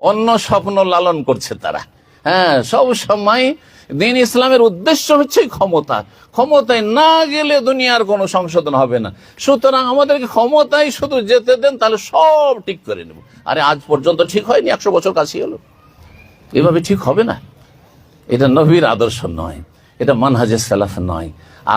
অন্য স্বপ্ন লালন করছে তারা। হ্যাঁ সব সময় দিন ইসলামের উদ্দেশ্য হচ্ছে ক্ষমতা। ক্ষমতায় না গেলে দুনিয়ার কোনো সংশোধন হবে না। সুতরাং আমাদেরকে ক্ষমতায় শুধু যেতে দেন, তাহলে সব ঠিক করে নেব। আরে আজ পর্যন্ত ঠিক হয়নি, একশো বছর কাছে হলো। এভাবে ঠিক হবে না। এটা নবীর আদর্শ নয়, এটা মানহাজে সালাফ নয়।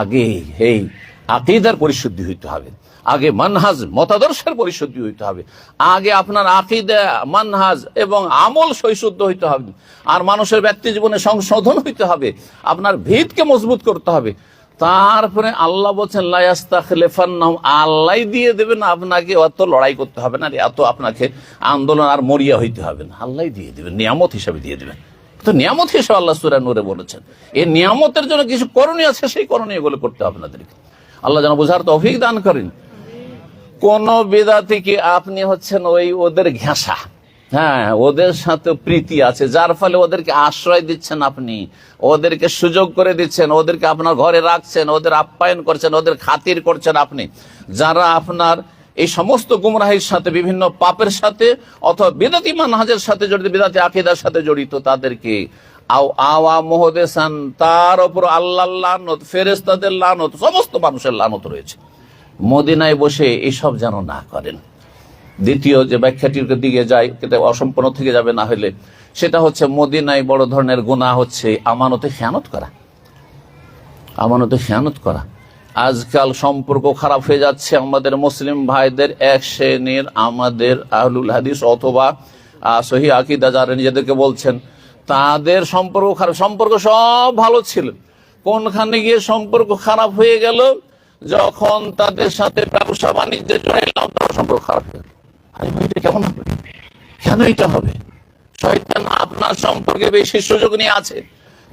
আগে, এই আকিদার পরিশুদ্ধি হইতে হবে। আগে মানহাজ মতাদর্শের পরিশুদ্ধি হইতে হবে। আগে আপনার আকিদা, মানহাজ এবং আমল সৈশুদ্ধ হইতে হবে। আর মানুষের ব্যক্তি জীবনে সংশোধন হইতে হবে। আপনার ভিতকে মজবুত করতে হবে। তারপরে আল্লাহ বলছেন লাইস্তাখলেফান্নাম আল্লাহ দিয়ে দেবেন আপনাকে অত লড়াই করতে হবে না, এত আপনাকে আন্দোলন আর মরিয়া হইতে হবে না। আল্লাহ দিয়ে দেবেন, নিয়ামত হিসাবে দিয়ে দেবেন। তো নিয়ামত হিসাবে আল্লাহ সুরা নূরে বলেছেন। এই নিয়ামতের জন্য কিছু করণীয় আছে, সেই করণীয়গুলো করতে হবে আপনাদেরকে। আল্লাহ যেন বোঝার তো অভিজ্ঞ দান করেন। কোন থেকে আপনি হচ্ছেন ওই ওদের ঘেঁষা? হ্যাঁ ওদের সাথে প্রীতি আছে, যার ফলে ওদেরকে আশ্রয় দিচ্ছেন আপনি, ওদেরকে সুযোগ করে দিচ্ছেন, ওদেরকে আপনার ঘরে রাখছেন, ওদের আপ্যায়ন করছেন, ওদের খাতির করছেন আপনি। যারা আপনার এই সমস্ত গুমরাহির সাথে, বিভিন্ন পাপের সাথে অথবা বেদাতি মানহাজের সাথে জড়িত বেদাতি আকিদার সাথে জড়িত, তাদেরকে আও আওয়া মোহদেসান তার ওপর আল্লাহ লানত ফেরেস্তাদের লানত, সমস্ত মানুষের লানত রয়েছে। মদিনায় বসে এসব যেন না করেন। দ্বিতীয় যে ব্যাখ্যাটির দিকে যায় অসম্পূর্ণ থেকে যাবে না হলে, সেটা হচ্ছে মদিনায় বড় ধরনের গুণা হচ্ছে আমানতে খেয়ানত করা। আমানতে খেয়ানত করা। আজকাল সম্পর্ক খারাপ হয়ে যাচ্ছে আমাদের মুসলিম ভাইদের, এক শ্রেণির আমাদের আহলুল হাদিস অথবা সহি আকিদা যারা নিজেদেরকে বলছেন তাদের সম্পর্ক খারাপ। সম্পর্ক সব ভালো ছিল। কোনখানে গিয়ে সম্পর্ক খারাপ হয়ে গেল? যখন তাদের সাথে ব্যবসা বাণিজ্যে জড়াইলাম তখন সম্পর্ক খারাপ হয়ে গেল। আরে কেমন হবে? কেন এটা হবে? শয়তান আপনার সম্পর্কে বেশি সুযোগ নিয়ে আছে।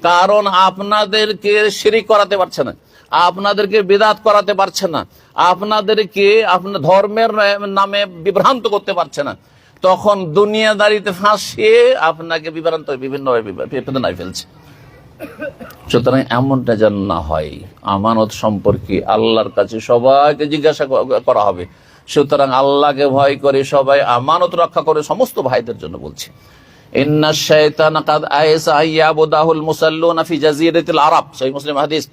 কারণ আপনাদেরকে শিরিক করাতে পারছে না। আপনাদেরকে বিদাত করাতে পারছে না। আপনাদেরকে আপনার ধর্মের নামে বিভ্রান্ত করতে পারছে না। তখন দুনিয়াদারিতে ফাঁসিয়ে আপনাকে বিভ্রান্ত বিভিন্ন বেদনায় ফেলছে। সুতরাং এমনটা যেন না হয়। আমানত সম্পর্কে আল্লাহর কাছে সবাইকে জিজ্ঞাসা করা হবে। সুতরাং আল্লাহকে ভয় করে সবাই আমানত রক্ষা করে সমস্ত ভাইদের জন্য বলছি। ইন্না আয়েসা ইয়াবুদাহুল মুসাল্লুনা ফি জাজিরাতিল আরব। মুসলিম হাদিস।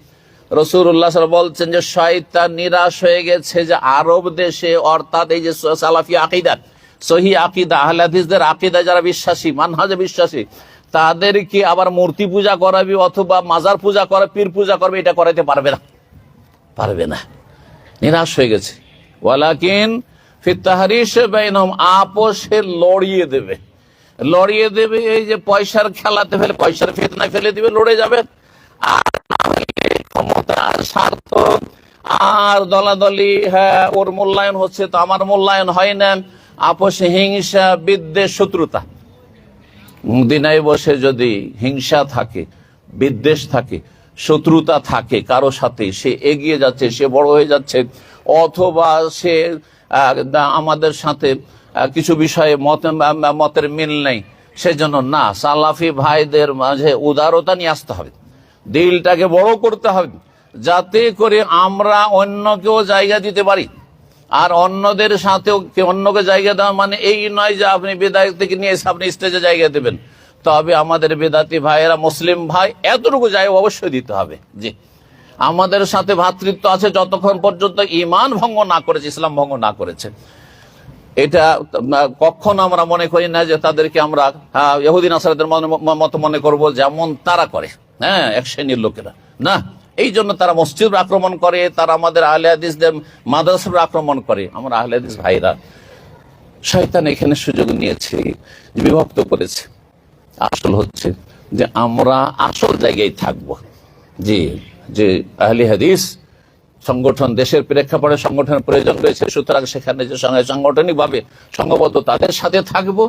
বলছেন যে শয়তান নিরাশ হয়ে গেছে যে আরব দেশে, অর্থাৎ এই যে সালাফি আকীদা সহি আকীদা, আহলে হাদিসদের আকীদা যারা বিশ্বাসী, মানহাজে বিশ্বাসী, তাদেরকে আবার মূর্তি পূজা করাবি অথবা মাজার পূজা করা, পীর পূজা করবে, এটা করাইতে পারবে না। পারবে না। নিরাশ হয়ে গেছে। ওয়ালাকিন ফিতাহারিস বাইনহম, আপোষে লড়িয়ে দেবে। লড়িয়ে দেবে, এই যে পয়সার খেলাতে ফেলে, পয়সার ফেতনায় ফেলে দিবে, লড়ে যাবে। আর ক্ষমতা স্বার্থ আর দলাদলি হ্যাঁ ওর মূল্যায়ন হচ্ছে তো, আমার মূল্যায়ন হয় না। আপোষে হিংসা, বিদ্বেষ, শত্রুতা। মদিনায় বসে যদি হিংসা থাকে, বিদ্বেষ থাকে, শত্রুতা থাকে কারও সাথে, সে এগিয়ে যাচ্ছে, সে বড় হয়ে যাচ্ছে, অথবা সে আমাদের সাথে কিছু বিষয়ে মত মতের মিল নেই, সেজন্য না, সালাফি ভাইদের মাঝে উদারতা নিয়ে আসতে হবে। দিলটাকে বড় করতে হবে, যাতে করে আমরা অন্যকেও জায়গা দিতে পারি। আর অন্যদের সাথেও অন্যকে জায়গা দেওয়া মানে এই নয় যে আপনি বেদায় থেকে নিয়ে এসে আপনি স্টেজে জায়গা দেবেন। তবে আমাদের বেদাতি ভাইয়েরা, মুসলিম ভাই, এতটুকু জায়গা অবশ্যই দিতে হবে। জি। আমাদের সাথে ভ্রাতৃত্ব আছে যতক্ষণ পর্যন্ত ইমান ভঙ্গ না করেছে, ইসলাম ভঙ্গ না করেছে। এটা কখনো আমরা মনে করি না যে তাদেরকে আমরা ইহুদিন আসারদের মতো মনে করব যেমন তারা করে। হ্যাঁ এক শ্রেণির লোকেরা। না। এই জন্য তারা মসজিদ আক্রমণ করে, তারা আমাদের আহলে হাদিসদের মাদ্রাসার আক্রমণ করে। আমরা আহলে ভাইরা, শয়তান এখানে সুযোগ নিয়েছে, বিভক্ত করেছে। আসল হচ্ছে যে আমরা আসল জায়গায় থাকব। জি, যে আহলি হাদিস সংগঠন, দেশের প্রেক্ষাপটে সংগঠনের প্রয়োজন রয়েছে, সুতরাং সেখানে যে সঙ্গে সাংগঠনিকভাবে সংঘবদ্ধ তাদের সাথে থাকব।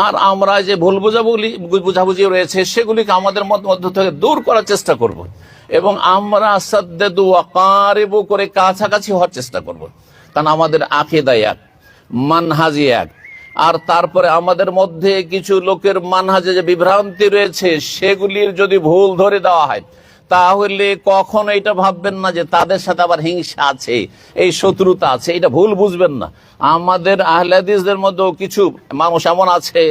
আর আমরা যে ভুল বোঝাবুলি, বুঝাবুঝি রয়েছে, সেগুলিকে আমাদের মত মধ্য থেকে দূর করার চেষ্টা করব। এবং আমরা সাদ্দেদু করে কাছাকাছি হওয়ার চেষ্টা করব। কারণ আমাদের আকিদা এক, মানহাজি এক। আর তারপরে আমাদের মধ্যে কিছু লোকের মানহাজে যে বিভ্রান্তি রয়েছে, সেগুলির যদি ভুল ধরে দেওয়া হয়, তাহলে কখনো এটা ভাববেন না যে তাদের সাথে আবার হিংসা আছে, এই শত্রুতা আছে, এটা ভুল বুঝবেন না। আমাদের আহলাদিসদের মধ্যেও কিছু মানুষ এমন আছে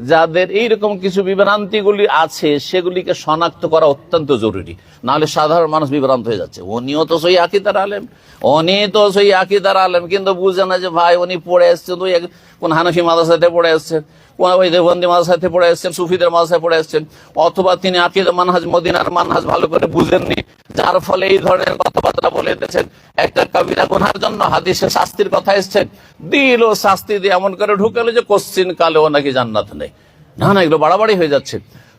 যাদের এইরকম কিছু বিভ্রান্তিগুলি আছে, সেগুলিকে শনাক্ত করা অত্যন্ত জরুরি। নাহলে সাধারণ মানুষ বিভ্রান্ত হয়ে যাচ্ছে। উনিও তো সই আকিদার আলেম। উনি তো সই আকিদার আলেম। কিন্তু বুঝে না যে, ভাই, উনি পড়ে এক- কোন হানফি মাদাসাতে পড়ে এসছেন। ওই দেবন্দি মাদ্রাসাতে পড়ে এসছেন, সুফিদের মাদ্রাসায় পড়ে এসছেন, অথবা তিনি আকিদা মানহাজ, মদিনার মানহাজ ভালো করে বুঝেননি, যার ফলে এই ধরনের কথাবার্তা বলে দিয়েছেন। একটা কবিরা গুনার জন্য হাদিসে শাস্তির কথা এসছেন, দিল শাস্তি দিয়ে এমন করে ঢুকালো যে কোশ্চিন কালেও নাকি জান্নাত নেই। না না, এগুলো বাড়াবাড়ি হয়ে যাচ্ছে।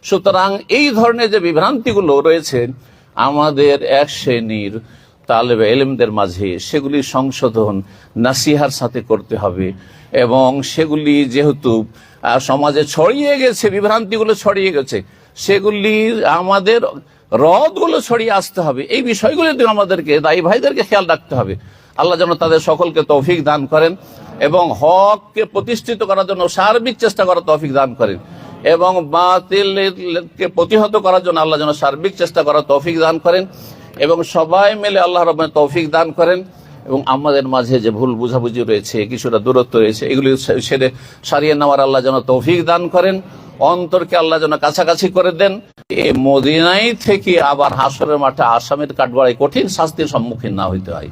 সুতরাং এই ধরনের যে বিভ্রান্তিগুলো রয়েছে, আমাদের এক শ্রেণির তালেবে এলেমদের মাঝে সেগুলি সংশোধন, নাসিহার সাথে করতে হবে। এবং সেগুলি যেহেতু সমাজে ছড়িয়ে গেছে, বিভ্রান্তিগুলো ছড়িয়ে গেছে, সেগুলি আমাদের রদগুলো ছড়িয়ে আসতে হবে। এই বিষয়গুলিতে আমাদেরকে, দায়ী ভাইদেরকে খেয়াল রাখতে হবে। আল্লাহ যেন তাদের সকলকে তৌফিক দান করেন এবং হককে প্রতিষ্ঠিত করার জন্য সার্বিক চেষ্টা করার তৌফিক দান করেন এবং বাতিলকে প্রতিহত করার জন্য আল্লাহ যেন সার্বিক চেষ্টা করার তৌফিক দান করেন এবং সবাই মিলে আল্লাহ রবেন তৌফিক দান করেন। এবং আমাদের মাঝে যে ভুল বুঝাবুঝি রয়েছে, কিছুটা দূরত্ব রয়েছে, এগুলি সেরে সারিয়ে নেওয়ার আল্লাহ যেন তৌফিক দান করেন। অন্তরকে আল্লাহ যেন কাছাকাছি করে দেন। এ মদিনাই থেকে আবার হাসরের মাঠে আসামের কাঠগড়ায় কঠিন শাস্তির সম্মুখীন না হইতে হয়।